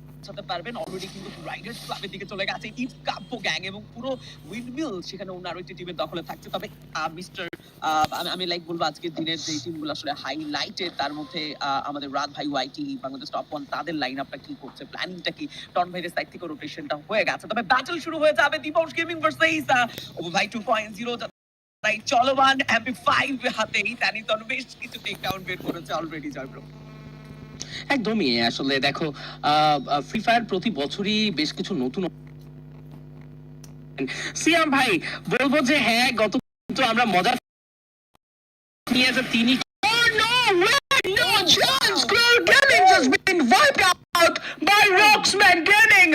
পৌঁছাতে পারবেন অলরেডি কিন্তু রাইডার্স ক্লাবের দিকে চলে গেছে গ্যাং এবং পুরো উইন্ডমিল সেখানে অন্য আরও একটি টিমের দখলে থাকছে। তবে মিস্টার আমি লাইক বলব আজকের দিনের যে টিমগুলো আসলে হাইলাইটেড তার মধ্যে আমাদের রাত ভাই ওয়াইটি বাংলাদেশ টপ ওয়ান তাদের লাইন আপটা কি করছে প্ল্যানিংটা কি? টন ভাইয়ের সাইড থেকে রোটেশনটা হয়ে গেছে। তবে ব্যাটল শুরু হয়ে যাবে দিবস গেমিং ভার্সেস ভাই টু পয়েন্ট জিরো তাই চলমান এমপি ফাইভ হাতেই তানি তন বেশ কিছু টেক ডাউন বের করেছে অলরেডি জয়প্রভ একদমই আসলে দেখো ফ্রি ফায়ার প্রতি বছরই বেশ কিছু নতুন সিয়াম ভাই বলব যে হ্যাঁ গত কিন্তু আমরা মজার নিয়েছে তিনি Oh, no way! No chance! Growl Gaming has been wiped out by Rocksman Gaming!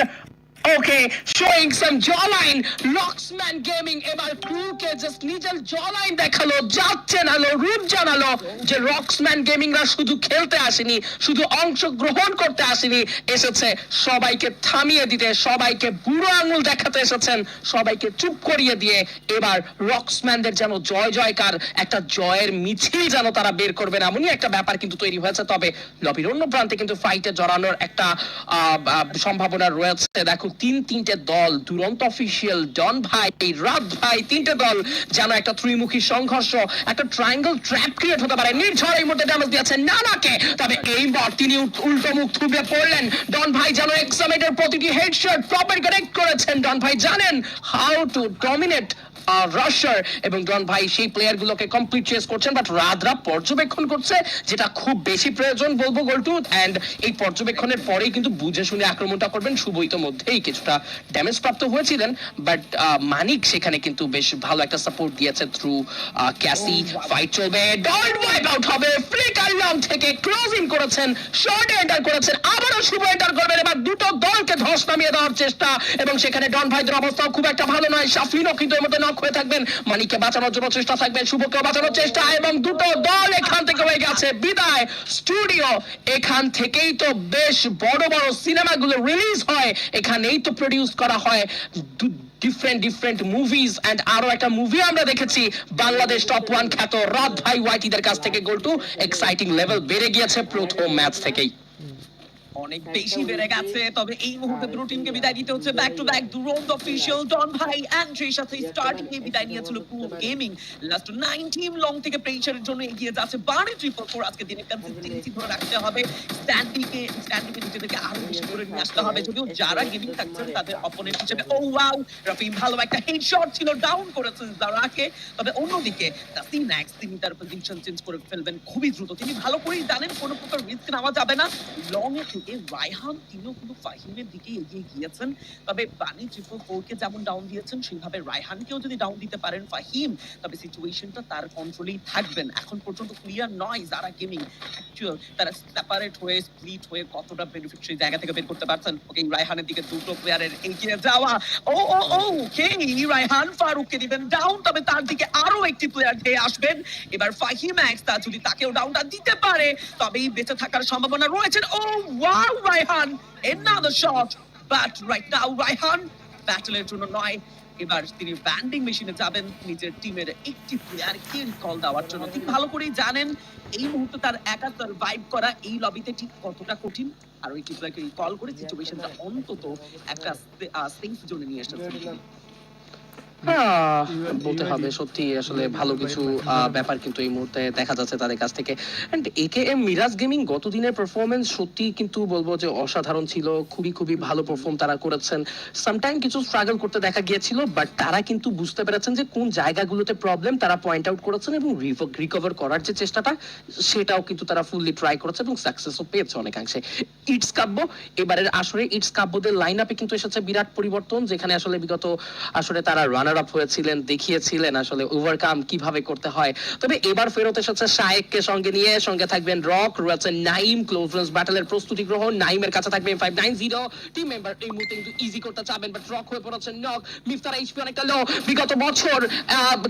Okay, showing some jawline. Rocksman Gaming এবার ক্রুকে জাস্ট নিজের jawline দেখাল যাচ্ছে নালো রূপ জানালো যে রক্সম্যান গেমিংরা শুধু খেলতে আসেনি শুধু অংশগ্রহণ করতে আসেনি এসেছে সবাইকে থামিয়ে দিতে সবাইকে বুড়ো আঙুল দেখাতে এসেছেন সবাইকে চুপ করিয়ে দিয়ে এবার রক্সম্যানদের যেন জয় জয়কার একটা জয়ের মিছিল যেন তারা বের করবেন এমনই একটা ব্যাপার কিন্তু তৈরি হয়েছে তবে লবির অন্য প্রান্তে কিন্তু ফাইটে জড়ানোর একটা সম্ভাবনা রয়েছে দেখো তিন তিনটে দল, দুরন্ত অফিসিয়াল ডন ভাই রাত ভাই তিনটে দল যেন একটা ত্রিমুখী সংঘর্ষ, একটা ট্রায়াঙ্গেল ট্র্যাপ ক্রিয়েট হতে পারে। নির্ঝর এই মধ্যে ড্যামেজ দিয়েছেন নানাকে। তবে এইবার তিনি উল্টো মুখ থুবে পড়লেন। ডন ভাই যেন এক্সামেটের প্রতিটি হেডশট প্রপার কানেক্ট করেছেন। ডন ভাই জানেন হাউ টু ডমিনেট রাশার এবং ডন ভাই সেই প্লেয়ার গুলোকে কমপ্লিট চেস করছেন বাট রাদরা পর্যবেক্ষণ করছে যেটা খুব বেশি প্রয়োজন বলব গোলটু এন্ড এই পর্যবেক্ষণের পরেই কিন্তু বুঝে শুনে আক্রমণটা করবেন। শুভ ইতোমধ্যেই কিছুটা ড্যামেজ প্রাপ্ত হয়েছিলেন বাট মানিক সেখানে কিন্তু বেশ ভালো একটা সাপোর্ট দিয়েছে থ্রু ক্যাসি ফাইট চলবে। ওয়াইপ আউট হবে। ফ্লিকার লং থেকে ক্লোজিং করেছেন। শর্টে এন্টার করেছেন। আবারও শুভ এন্টার করবেন। এবার দুটো দলকে ধস নামিয়ে দেওয়ার চেষ্টা। এবং সেখানে ডন ভাইদের অবস্থাও খুব একটা ভালো নয়। শাফিনও কিন্তু এর মধ্যে নক হয়ে থাকবেন, মানিককে বাঁচানোর জন্য চেষ্টা থাকবে শুভকে বাঁচানোর চেষ্টা, এবং দুটো দল এখান থেকে হয়ে গেছে। বিদায়, স্টুডিও, এখান থেকেই তো বেশ বড় বড় সিনেমাগুলো রিলিজ হয়। এখানেই তো প্রডিউস করা হয়। ডিফারেন্ট ডিফারেন্ট মুভিজ অ্যান্ড আরও একটা মুভি আমরা দেখেছি, বাংলাদেশ টপ ওয়ান খ্যাত রাত ভাই ওয়াইটিদের কাছ থেকে। গোল টু এক্সাইটিং লেভেল বেড়ে গিয়েছে প্রথম ম্যাচ থেকেই। অনেক বেশি বেড়ে গেছে। তবে এই মুহূর্তে দুটো টিমকে বিদায় দিতে হচ্ছে। ব্যাক টু ব্যাক দুরন্ত অফিসিয়াল ডন ভাই সাথে স্টার্টিং এ বিদায় নিয়েছিল পুরো gaming last nine team long থেকে প্রেসারের জন্য এগিয়ে যাচ্ছে। বাড়ি ট্রিপল ফোর আজকে দিনে কনসিস্টেন্সি ধরে রাখতে হবে। স্ট্যান্ডিংকে স্ট্যান্ডিংকে নিজেদেরকে আরও বেশি করে নিয়ে আসতে হবে। যদিও যারা গেমিং থাকছেন তাদের অপোনেন্ট হিসেবে ও ওয়াও রাফিম ভালো একটা হেডশট ছিল ডাউন করেছেন জারাকে তবে অন্যদিকে তিনি তার পজিশন চেঞ্জ করে ফেলবেন খুবই দ্রুত। তিনি ভালো করেই জানেন কোনো প্রকার রিস্ক নেওয়া যাবে না। লং এ রায়হান ফাহিমের দিকে এগিয়ে গিয়েছেন। তবে বানি ট্রিপল ফোরকে যেমন ডাউন দিয়েছেন, সেইভাবে রায়হানকেও যদি ডাউন দিতে পারেন ফাহিম, তবে সিচুয়েশনটা তার কন্ট্রোলেই থাকবেন। এখন পর্যন্ত ক্লিয়ার নয় যারা গেমিং অ্যাকচুয়াল তারা সেপারেট হয়ে স্প্লিট হয়ে কতটা বেনিফিট সেই জায়গা থেকে বের করতে পারছেন। ওকে রায়হানের দিকে দুটো প্লেয়ারের এগিয়ে যাওয়া। ও ও ও কে রায়হান ফারুককে দিবেন ডাউন তবে তার দিকে আরও একটি প্লেয়ার ধেয়ে আসবেন। এবার ফাহিম এক্স তা যদি তাকেও ডাউনটা দিতে পারে, তবেই বেঁচে থাকার সম্ভাবনা রয়েছে। ও wow Raihan another shot. But right now Raihan ব্যাটলের জন্য নয় এবার তিনি ব্যান্ডিং মেশিনে যাবেন। নিজের টিমের একটি প্লেয়ারকে রিকল দেওয়ার জন্য। তিনি ভালো করেই জানেন এই মুহূর্তে তার একা সার্ভাইভ করা এই লবিতে ঠিক কতটা কঠিন। আর ওই প্লেয়ারকে রিকল করে সিচুয়েশনটা অন্তত একটা সেফ জোনে নিয়ে। আহ, বলতে হবে সত্যি আসলে ভালো কিছু ব্যাপার কিন্তু এই মুহূর্তে দেখা যাচ্ছে তাদের কাছ থেকে। And AK M Miraj gaming গতদিনের performance সত্যি কিন্তু বলব যে অসাধারণ ছিল, খুবই খুবই ভালো পারফর্ম তারা করেছেন। সামটাইম কিছু স্ট্রাগল করতে দেখা গিয়েছিল বাট তারা কিন্তু বুঝতে পেরেছেন যে কোন জায়গাগুলোতে প্রবলেম তারা পয়েন্ট আউট করেছেন এবং রিকভার করার যে চেষ্টাটা, সেটাও কিন্তু তারা ফুললি ট্রাই করেছে এবং সাকসেসও পেয়েছে অনেকাংশে। ইটস কাব্য, এবারের আসরে ইটস কাব্যদের লাইন আপে কিন্তু এসেছে বিরাট পরিবর্তন, যেখানে আসলে বিগত আসলে তারা রানার আপ হয়েছিলেন দেখিয়েছিলেন আসলে ওভারকাম কীভাবে করতে হয়। তবে এবার ফেরত এসেছে শায়েককে সঙ্গে নিয়ে। সঙ্গে থাকবেন রক, রয়েছে নাইম ক্লোজ রেঞ্জ ব্যাটেলের প্রস্তুতি গ্রহণ। নাইমের কাছে থাকবে five nine zero team member এই মুহূর্তে কিন্তু ইজি করতে চাবেন বাট রক হয়ে পড়েছেন নক মিফতার এইচপি অনেকটা লো বিগত বছর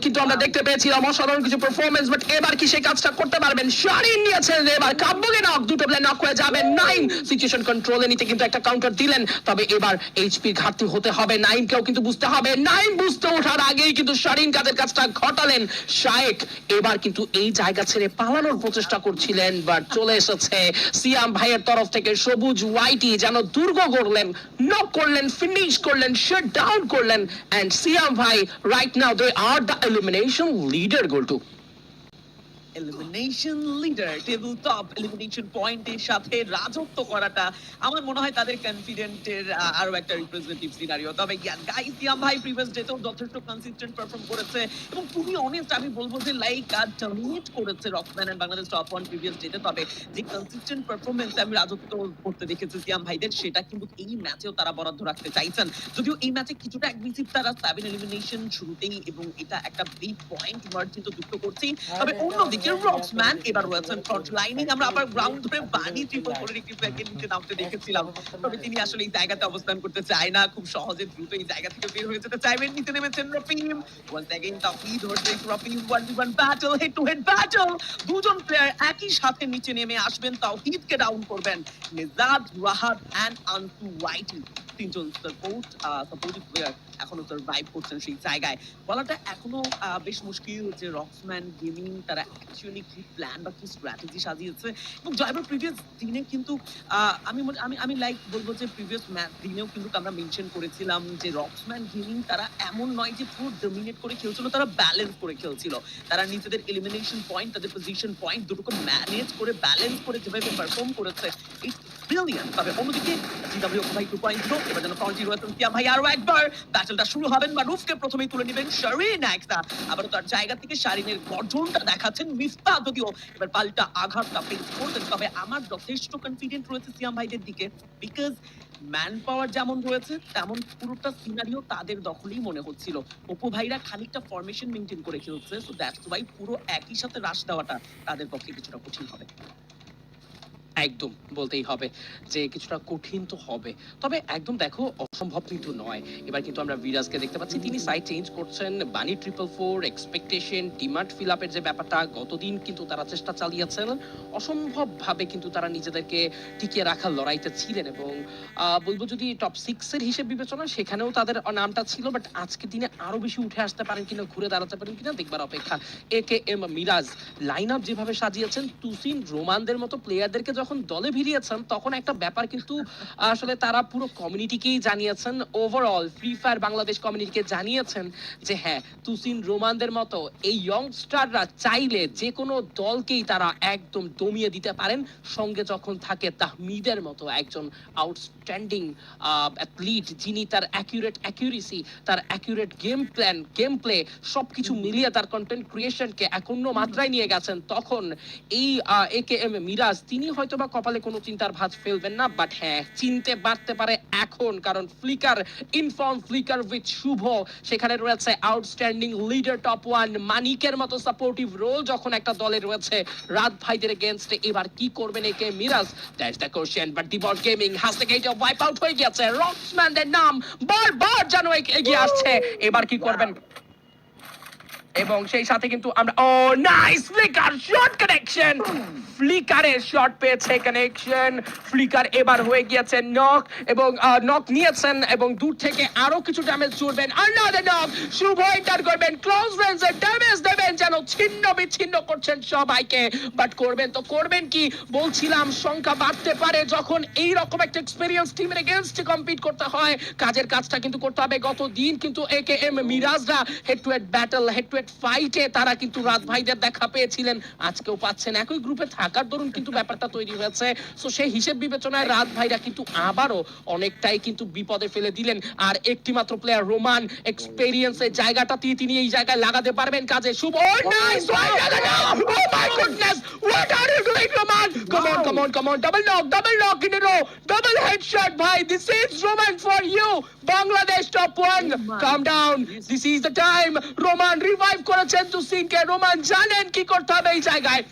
কিন্তু আমরা দেখতে পেয়েছিলাম অসাধারণ কিছু পারফরমেন্স বাট এবার কি সেই কাজটা করতে পারবেন? শারিন নিয়েছেন এবার কাব্যকে নক দুটো প্লে নক হয়ে যাবেন নাইম সিচুয়েশন কন্ট্রোলে নিতে কিন্তু একটা কাউন্টার দিলেন। তবে এবার এইচপি ঘাটতি হতে হবে। নাইমকেও কিন্তু বুঝতে হবে। নাইম বুঝতে ওঠার আগেই কিন্তু শারিন কাদের কাজটা ঘটালেন শায়েক। এবার কিন্তু এই জায়গা ছেড়ে পালানোর প্রচেষ্টা করছিলেন বাট চলে এসেছে সিয়াম ভাইয়ের তরফ থেকে সবুজ ওয়াইটি যেন দুর্গ করলেন নক করলেন ফিনিশ করলেন শেট ডাউন করলেন এন্ড সিয়াম ভাই right now they are the elimination leader goal to elimination leader table top elimination পয়েন্টের সাথে রাজত্ব করাটা আমার মনে হয় তাদের কনফিডেন্টের আরও একটা রিপ্রেজেন্টেটিভ সিনারিও তবে গাইস ইয়াম ভাই প্রিভিয়াস ডেতেও যথেষ্ট কনসিস্টেন্ট পারফর্ম করেছে এবং খুবই অনেস্ট আমি বলব যে লাইক ডমিনেট করেছে Rockman and Bangladesh top one previous ডেতে তবে যে কনসিস্টেন্ট পারফরমেন্স আমি রাজত্ব করতে দেখেছি সিয়াম ভাইদের সেটা কিন্তু এই ম্যাচেও তারা বরাদ্দ রাখতে চাইছেন। যদিও এই ম্যাচে কিছুটা অ্যাগ্রেসিভ তারা সেভেন এলিমিনেশন শুরুতেই এবং এটা একটা বিগ পয়েন্ট মার্জিন তো যুক্ত করছেই। তবে অন্যদিকে রক্সম্যান এবার রয়েছেন ফ্রন্ট লাইনিং আমরা আবার গ্রাউন্ড ধরে বানি ট্রিপল করে একটি প্লেয়ারকে নিচে নামতে দেখেছিলাম। তবে তিনি আসলে এই জায়গাতে অবস্থান করতে চায় না। খুব সহজে দ্রুত এই জায়গা থেকে বের হয়ে যেতে চাইবেন। নিচে নেমেছেন Rafim. Once again Tafid versus Rafim. One to one battle head to head battle দুজন প্লেয়ার একই সাথে নিচে নেমে আসবেন। তাওহিদকে ডাউন করবেন নিজাদ, রাহাত এন্ড আনসু ওয়াইটি। তিনজন সাপোর্ট সাপোর্টিভ প্লেয়ার এখনও সার্ভাইভ করছেন সেই জায়গায়। বলাটা এখনও বেশ মুশকিল যে রক্সম্যান গেমিং তারা অ্যাকচুয়ালি কি প্ল্যান বা কি স্ট্র্যাটেজি সাজিয়েছে। এবং জয়বার প্রিভিয়াস দিনে কিন্তু আমি আমি আমি লাইক বলব যে প্রিভিয়াস দিনেও কিন্তু আমরা মেনশন করেছিলাম যে রক্সম্যান গেমিং তারা এমন নয় যে পুরো ডমিনেট করে খেলছিল, তারা ব্যালেন্স করে খেলছিল। তারা নিজেদের এলিমিনেশন পয়েন্ট তাদের পজিশন পয়েন্ট দুটোকে ম্যানেজ করে ব্যালেন্স করে যেভাবে পারফর্ম করেছে ব্যাটলটা শুরু হবেন প্রথমেই তুলে নেবেন শারিন আবারও তার জায়গা থেকে শারিনের গঠনটা দেখাচ্ছেন যদিও এবার পাল্টা আঘাতটা ফেস করতেন তবে আমার যথেষ্ট কনফিডেন্ট রয়েছে সিয়াম ভাইদের দিকে। বিকজ ম্যান পাওয়ার যেমন রয়েছে, তেমন পুরোটা সিনারিও তাদের দখলেই মনে হচ্ছিল। অপু ভাইরা খানিকটা ফরমেশন মেনটেন করে খেলছে সো দ্যাটস ওয়াই পুরো একই সাথে রাশ দেওয়াটা তাদের পক্ষে কিছুটা কঠিন হবে। একদম বলতেই হবে যে কিছুটা কঠিন তো হবে। তবে একদম দেখো, অসম্ভব কিন্তু নয়। এবার কিন্তু আমরা বিরাজকে দেখতে পাচ্ছি। তিনি সাইড চেঞ্জ করছেন Bunny triple four expectation demand feel আপের যে ব্যাপারটা, গতদিন কিন্তু তারা চেষ্টা চালিয়েছেন। অসম্ভব ভাবে কিন্তু তারা নিজেদেরকে টিকিয়ে রাখার লড়াইতে ছিলেন এবং বলব যদি টপ সিক্স এর হিসেব বিবেচনা, সেখানেও তাদের নামটা ছিল বাট আজকে দিনে আরও বেশি উঠে আসতে পারেন কিনা, ঘুরে দাঁড়াতে পারেন কিনা, দেখবার অপেক্ষা। A K M Miraj line up যেভাবে সাজিয়েছেন, তুসিন, রোমানদের মতো প্লেয়ারদেরকে যখন দলে ভিড়িয়েছেন, তখন একটা ব্যাপার কিন্তু, আসলে তারা পুরো কমিউনিটিকেই জানিয়েছেন। ওভারঅল ফ্রি ফায়ার বাংলাদেশ কমিউনিটিকে জানিয়েছেন যে হ্যাঁ তুসিন রোমানদের মতো এই ইয়ংস্টাররা চাইলে যে কোনো দলকেই তারা একদম দমিয়ে দিতে পারেন। সঙ্গে যখন থাকে তাহমিদের মতো একজন আউটস্ট্যান্ডিং অ্যাথলিট যিনি তার অ্যাকিউরেট অ্যাকিউরেসি তার accurate game plan game play সবকিছু মিলিয়ে তার কন্টেন্ট ক্রিয়েশনকে এক অন্য মাত্রায় নিয়ে গেছেন। তখন এই এ কে এম মিরাজ তিনি হয়তো বা কপালে কোনো চিন্তার ভাঁজ ফেলবেন না বাট হ্যাঁ চিনতে পারতে পারে এখন, কারণ Flicker inform Flicker with Shuvo সেখানে রয়েছে আউটস্ট্যান্ডিং লিডার টপ ওয়ান মানিকের মতো সাপোর্টিভ রোল যখন একটা দলে রয়েছে রাত ভাইদের এগেনস্টে এবার কি করবেন AK? Miraj that's the question but ডিবট gaming has থেকে এটা ওয়াইপ আউট হয়ে গেছে রক্সম্যানদের নাম বারবার যেন এগ- এগিয়ে আসছে। এবার কি করবেন? এবং সেই সাথে কিন্তু আমরা, ও নাইস ফ্লিকার শট কানেকশন ফ্লিকারের শট পেয়েছে কানেকশন ফ্লিকার এবার হয়ে গিয়েছে নক এবং নক নিয়েছেন এবং দূর থেকে আরও কিছু ড্যামেজ ছুড়বেন আনাদার নক শুভ এন্টার করবেন। ক্লোজ রেঞ্জে ড্যামেজ দেবেন যেন ছিন্ন বিচ্ছিন্ন করছেন সবাইকে। বাট করবেন তো করবেন কি? বলছিলাম, সংখ্যা বাড়তে পারে যখন এই রকম একটা এক্সপেরিয়েন্স টিমের এগেনস্টে কম্পিট করতে হয়। কাজের কাজটা কিন্তু করতে হবে গত দিন, কিন্তু A K M মিরাজরা head to head battle head to head ফাইটে তারা কিন্তু রাত ভাইদের দেখা পেয়েছিলেন। আজকেও পাচ্ছেন একই গ্রুপে থাকার দরুন কিন্তু ব্যাপারটা তৈরি হয়েছে। সো সেই হিসেব বিবেচনায় রাত ভাইরা কিন্তু আবারও অনেকটাই কিন্তু বিপদে ফেলে দিলেন। আর একটি মাত্র প্লেয়ার রোমান এক্সপেরিয়েন্সের জায়গাটা দিয়ে তিনি এই জায়গায় লাগাতে পারবেন কাজে। Shuvo nice oh my goodness what are you doing Roman come on come on come on double knock double knock in row double headshot ভাই this is Roman for you Bangladesh top one come down this is the time Roman revive করেছেন তুসিনকে Roman জানেন কি করতে হবে এই জায়গায়।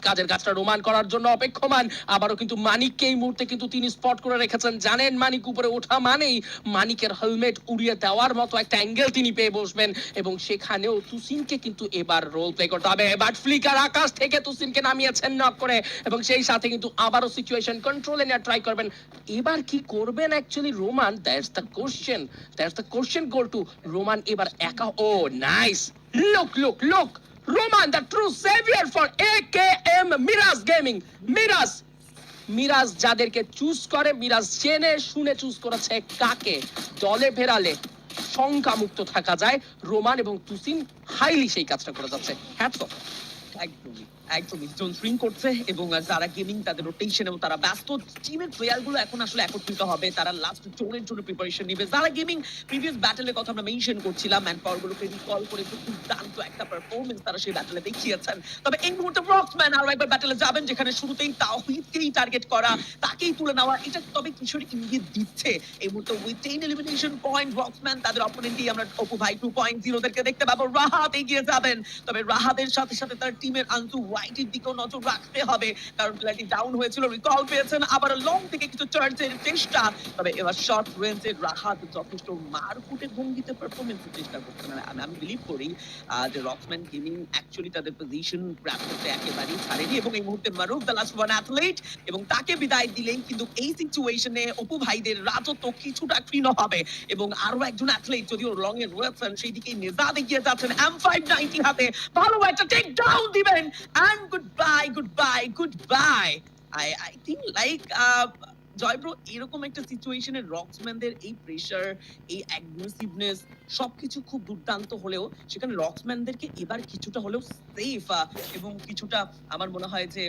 কাজের কাজটা রোমান করার জন্য অপেক্ষমান। আবারও কিন্তু মানিককে এই মুহূর্তে কিন্তু তিনি স্পট করে রেখেছেন। জানেন মানিক উপরে ওঠা মানেই মানিকের হেলমেট উড়িয়ে দেওয়ার মতো একটা অ্যাঙ্গেল তিনি পেয়ে বসবেন। এবং সেখানেও তুসিনকে কিন্তু এবার রোল প্লে করতে হবে। বাট ফ্লিকার আকাশ থেকে তুসিনকে নামিয়েছেন নক করে। এবং সেই সাথে কিন্তু আবারও সিচুয়েশন কন্ট্রোলে নেওয়ার ট্রাই করবেন। এবার কি করবেন actually Roman? That's the question that's the question goal to Roman এবার একা ও nice look look look Roman the true savior for AKM মিরাজ Gaming. মিরাজ মিরাজ যাদেরকে চুজ করে মিরাজ জেনে শুনে চুজ করেছে কাকে? দলে ফেরালে শঙ্কামুক্ত থাকা যায়। রোমান এবং তুসিন হাইলি সেই কাজটা করে যাচ্ছে। হ্যাটস অফ একদমই। একদমই জোন করছে এবং যারা গেমিং তাদের রোটেশন এবং তারা ব্যস্ত। টিমের প্লেয়ারগুলো এখন আসলে একত্রিত হবে, তারা লাস্ট জোনের জন্য প্রিপারেশন যারা গেমিং প্রিভিয়াস ব্যাটেলের কথা আমরা মেনশন করছিলাম ম্যান পাওয়ার গুলোকে রিকল করে দুর্দান্ত একটা পারফরমেন্স তারা সেই ব্যাটেলে দেখিয়েছেন। তবে এই মুহূর্তে একবার ব্যাটেলে যাবেন, যেখানে শুরুতেই টার্গেট করা, তাকেই তুলে নেওয়া, এটা তবে কিশোর ইঙ্গিত দিচ্ছে। এই মুহূর্তে উইথ এলিমিনেশন পয়েন্ট তাদের অপোনেন্টই আমরা অপু ভাই। টু পয়েন্ট জিরোদেরকে দেখতে পাবো। রাহাত এগিয়ে যাবেন। তবে রাহাতের সাথে সাথে তার টিমের আনসু হোয়াইটের দিকেও নজর রাখতে হবে। কারণ প্লেয়ারটি ডাউন হয়েছিল রিকল পেয়েছেন। আবার লং থেকে কিছু চার্জের চেষ্টা। তবে এবার শর্ট রেঞ্জের রাহাত যথেষ্ট মারকুটে ভঙ্গিতে পারফরমেন্সের চেষ্টা করছেন আর আমি আমি বিলিভ করি যে রক্সম্যান গেমিং অ্যাকচুয়ালি তাদের পজিশন গ্র্যাপ করতে একেবারেই ছাড়েনি এবং এই মুহূর্তে Maruf the last one athlete এবং তাকে বিদায় দিলেই কিন্তু এই সিচুয়েশনে অপু ভাইদের রাজত্ব কিছুটা ক্ষীণ হবে এবং আরও একজন অ্যাথলেট যদিও লং এ রয়েছেন, সেই দিকে নেজাদ এগিয়ে যাচ্ছেন। এম ফাইভ নাইনটি হাতে। ভালো একটা টেক ডাউন দিবেন। And goodbye, goodbye, goodbye. I, I think I uh, জয়ব্রো এরকম একটা সিচুয়েশনে রক্সম্যানদের এই প্রেশার এই অ্যাগ্রেসিভনেস সবকিছু খুব দুর্দান্ত হলেও সেখানে রক্সম্যানদেরকে এবার কিছুটা হলেও সেফ এবং কিছুটা আমার মনে হয় যে